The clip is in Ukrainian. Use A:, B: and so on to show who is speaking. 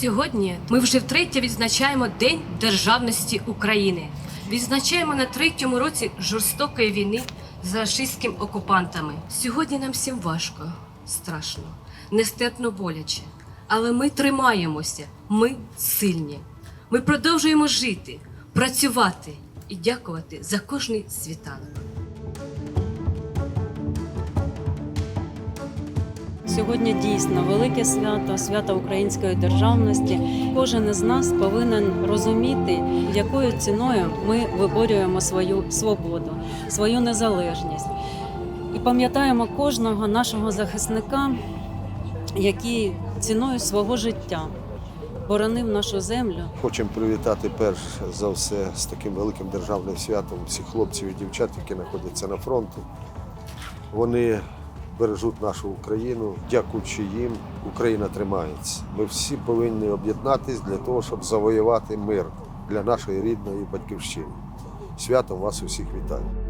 A: Сьогодні ми вже втретє відзначаємо День державності України. Відзначаємо на третьому році жорстокої війни з рашистськими окупантами. Сьогодні нам всім важко, страшно, нестерпно боляче. Але ми тримаємося, ми сильні. Ми продовжуємо жити, працювати і дякувати за кожний світанок.
B: Сьогодні дійсно велике свято, свято української державності. Кожен із нас повинен розуміти, якою ціною ми виборюємо свою свободу, свою незалежність. І пам'ятаємо кожного нашого захисника, який ціною свого життя боронив нашу землю.
C: Хочемо привітати перш за все з таким великим державним святом всіх хлопців і дівчат, які знаходяться на фронті. Вони бережуть нашу Україну. Дякуючи їм, Україна тримається. Ми всі повинні об'єднатись для того, щоб завоювати мир для нашої рідної батьківщини. Святом вас усіх вітаю.